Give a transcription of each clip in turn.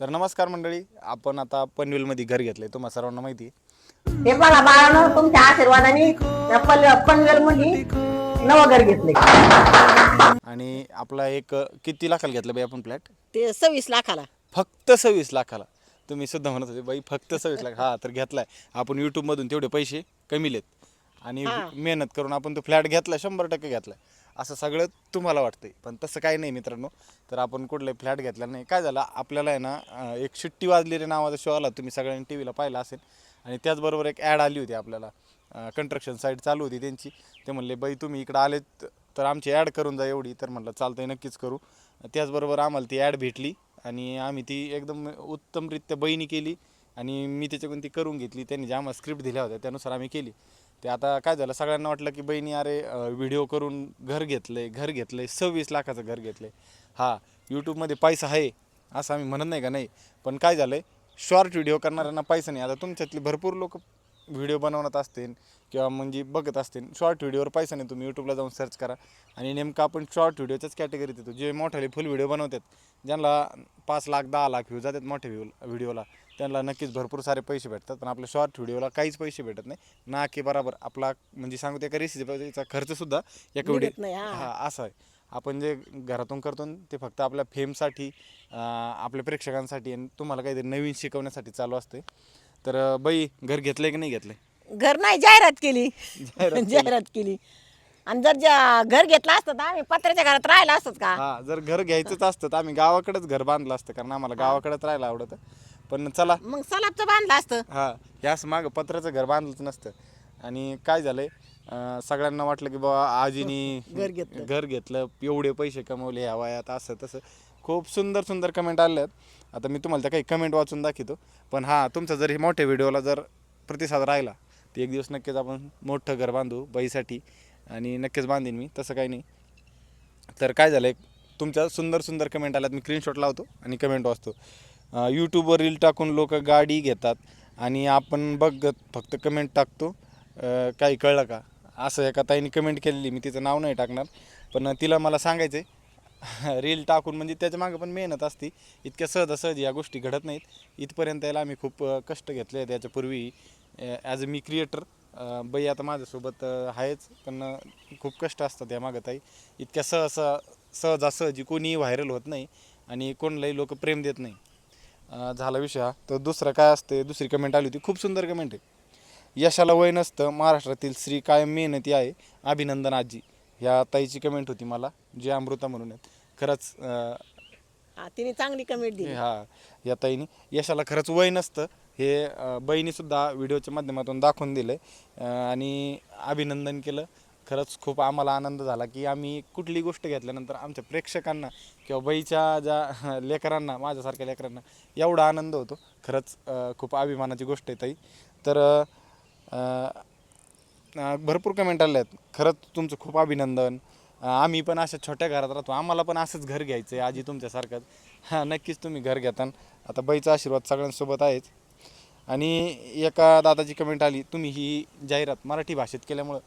तर नमस्कार मंडळी आपण आता पनवेलमध्ये घर घेतलंय तुम्हाला सर्वांना माहिती आहे. हे बघा बाळानं तुमच्या आशीर्वादाने या पनवेल पनवेल मध्ये नवं घर घेतले आणि आपला एक किती लाखाला घेतलं बाई आपण फ्लॅट ते सव्वीस लाखाला. फक्त सव्वीस लाखाला. तुम्ही सुद्धा म्हणत होते बाई फक्त सव्वीस लाख. हा तर घेतलाय. आपण युट्यूबमधून तेवढे पैसे कमीलेत आणि हा. मेहनत करून आपण तो फ्लॅट घेतलाय शंभर टक्के घेतलाय. असं सगळं तुम्हाला वाटतंय. पण तसं काही नाही मित्रांनो. तर आपण कुठलाही फ्लॅट घेतला नाही. काय झालं? आपल्याला आहे ना एक शिट्टी वाजली रे नावाचा शो आला. तुम्ही सगळ्यांनी टी व्हीला पाहिला असेल. आणि त्याचबरोबर एक ॲड आली होती आपल्याला. कंस्ट्रक्शन साईट चालू होती त्यांची. ते म्हणले बाई तुम्ही इकडं आलेत तर आमची ॲड करून जा एवढी. तर म्हटलं चालतंय नक्कीच करू. त्याचबरोबर आम्हाला ती ॲड भेटली. आणि आम्ही ती एकदम उत्तमरित्या बहिणी केली. आणि मी त्याच्याकडून ती करून घेतली. त्यांनी ज्या आम्हाला स्क्रिप्ट दिल्या होत्या त्यानुसार आम्ही केली. ते आता काय झालं सगळ्यांना वाटलं की बहिणी अरे व्हिडिओ करून घर घेतलं आहे घर घेतलं आहे सव्वीस लाखाचं घर घेतलं आहे हा यूट्यूबमध्ये पैसा आहे असं आम्ही म्हणत नाही का? नाही. पण काय झालं आहे शॉर्ट व्हिडिओ करणाऱ्यांना पैसा नाही. आता तुमच्यातली भरपूर लोक व्हिडिओ बनवत असतील किंवा म्हणजे बघत असतील शॉर्ट व्हिडिओवर पैसा नाही. तुम्ही यूट्यूबला जाऊन सर्च करा. आणि नेमकं आपण शॉर्ट व्हिडिओच्याच कॅटेगरीत येतो. जे मोठाले फुल व्हिडिओ बनवतात ज्यांना पाच लाख दहा लाख व्ह्यू जातात मोठ्या व्ह्यू व्हिडिओला त्यांना नक्कीच भरपूर सारे पैसे भेटतात पण आपल्या शॉर्ट व्हिडिओला काहीच पैसे भेटत नाही. ना की बराबर आपला म्हणजे सांगतो एका रेसिपीचा खर्चसुद्धा एका व्हिडिओ हा. असं आहे. आपण जे घरातून करतो ते फक्त आपल्या फेमसाठी आपल्या प्रेक्षकांसाठी आणि तुम्हाला काहीतरी नवीन शिकवण्यासाठी चालू असते तर बाई घर घेतलंय की नाही घेतलंय? घर नाही जाहिरात केली. जाहिरात केली. जाहिरात केली. आणि जर घर घेतलं असतं तर आम्ही पत्र्याच्या घरात राहिला असत का? हा जर घर घ्यायचंच असतं तर आम्ही गावाकडेच घर बांधलं असतं कारण आम्हाला गावाकडेच राहायला आवडतं. पण चला. मग सलाबचं बांधलं असतं. हा यास मागं पत्र्याचं घर बांधलंच नसतं. आणि काय झालंय अं, सगळ्यांना वाटलं की बाबा आजीनी घर घेतलं. घर घेतलं एवढे पैसे कमवले ह्या वयात असं तसं. खूप सुंदर सुंदर कमेंट आले आहेत. आता मी तुम्हाला त्या काही कमेंट वाचून दाखवतो. पण हा तुमचा जर हे मोठ्या व्हिडिओला जर प्रतिसाद राहिला तर एक दिवस नक्कीच आपण मोठं घर बांधू बाईसाठी आणि नक्कीच बांधीन मी तसं काही नाही. तर काय झालं तुमच्या सुंदर सुंदर कमेंट आल्यात मी स्क्रीनशॉट लावतो आणि कमेंट वाचतो. यूट्यूबवर रील टाकून लोक गाडी घेतात आणि आपण बघत फक्त कमेंट टाकतो. काही कळलं का? असं एका ताईने कमेंट केलेली. मी तिचं नाव नाही टाकणार पण तिला मला सांगायचं आहे रील टाकून म्हणजे त्याच्या मागं पण मेहनत असते. इतक्या सहजासहजी या गोष्टी घडत नाहीत. इथपर्यंत यायला आम्ही खूप कष्ट घेतले आहेत. याच्यापूर्वी ॲज अ मी क्रिएटर बाई आता माझ्यासोबत आहेच पण खूप कष्ट असतात या मागं ताई. इतक्या सहसा सहजासहजी कोणीही व्हायरल होत नाही आणि कोणालाही लोक प्रेम देत नाही. झाला विषय हा. तर दुसरं काय असते दुसरी कमेंट आली होती. खूप सुंदर कमेंट आहे. यशाला वय नसतं महाराष्ट्रातील स्त्री कायम मेहनती आहे. अभिनंदन आजी. ह्या ताईची कमेंट होती मला जे अमृता म्हणून आहेत. खरंच तिने चांगली कमेंट दिली. हा या ताईनी. यशाला खरंच वय नसतं. हे बहिणीसुद्धा व्हिडिओच्या माध्यमातून दाखवून दिलं आणि अभिनंदन केलं. खरंच खूप आम्हाला आनंद झाला की आम्ही कुठली गोष्ट घेतल्यानंतर आमच्या प्रेक्षकांना किंवा बाईच्या ज्या लेकरांना माझ्यासारख्या लेकरांना एवढा आनंद होतो. खरंच खूप अभिमानाची गोष्ट आहे ताई. तर भरपूर कमेंट आले आहेत. खरंच तुमचं खूप अभिनंदन. आम्ही पण अशा छोट्या घरात राहतो. आम्हाला पण असंच घर घ्यायचं आहे आजी तुमच्यासारखंच हां नक्कीच तुम्ही घर घेता आता बाईचा आशीर्वाद सगळ्यांसोबत आहेच. आणि एका दादाची कमेंट आली तुम्ही ही जाहिरात मराठी भाषेत केल्यामुळं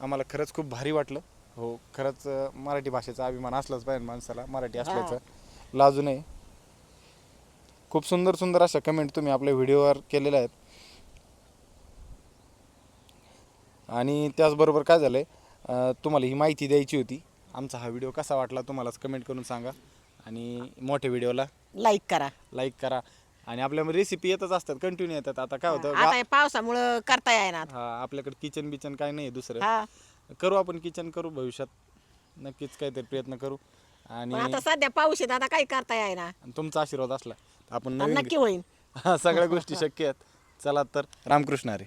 आम्हाला खरंच खूप भारी वाटलं. हो खरंच मराठी भाषेचा अभिमान असलाच पाहिजे माणसाला मराठी असल्याचं. लाजू नये. खूप सुंदर सुंदर अशा कमेंट तुम्ही आपल्या व्हिडिओवर केलेल्या आहेत. आणि त्याचबरोबर काय झालं आहे तुम्हाला ही माहिती द्यायची होती. आमचा हा व्हिडिओ कसा वाटला तुम्हालाच कमेंट करून सांगा. आणि मोठ्या व्हिडिओला लाईक करा. लाईक करा. आणि आपल्या रेसिपी येतच असतात कंटिन्यू येतात. आता काय होतं आता हे पावसामुळं करता येणार. हा आपल्याकडे किचन बिचन काय नाही दुसरं. हा. करू आपण किचन करू भविष्यात. नक्कीच काहीतरी प्रयत्न करू. आणि आता सध्या पाऊस येत आता काही करता आणि तुमचा आशीर्वाद असला तर आपण नवीन नक्की होईल सगळ्या गोष्टी शक्य आहेत. चला तर रामकृष्ण हरी.